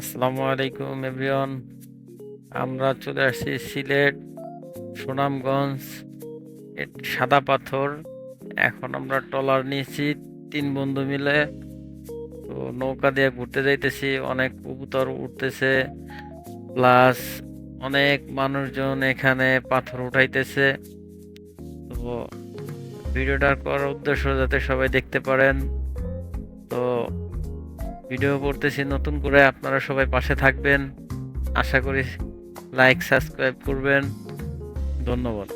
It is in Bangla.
আসসালামু আলাইকুম, এভরিওয়ান। আমরা চলে আসছি সিলেট, সুনামগঞ্জ সাদা পাথর। এখন আমরা ট্রলার নিয়েছি তিন বন্ধু মিলে। তো নৌকা দিয়ে ঘুরতে যাইতেছি, অনেক কবুতর উঠতেছে। প্লাস অনেক মানুষজন এখানে পাথর উঠাইতেছে। তো ভিডিওটা করার উদ্দেশ্য যাতে সবাই দেখতে পারেন। তো ভিডিও করতেছি নতুন করে আপনারা সবাই পাশে থাকবেন। আশা করি লাইক সাবস্ক্রাইব করবেন। ধন্যবাদ।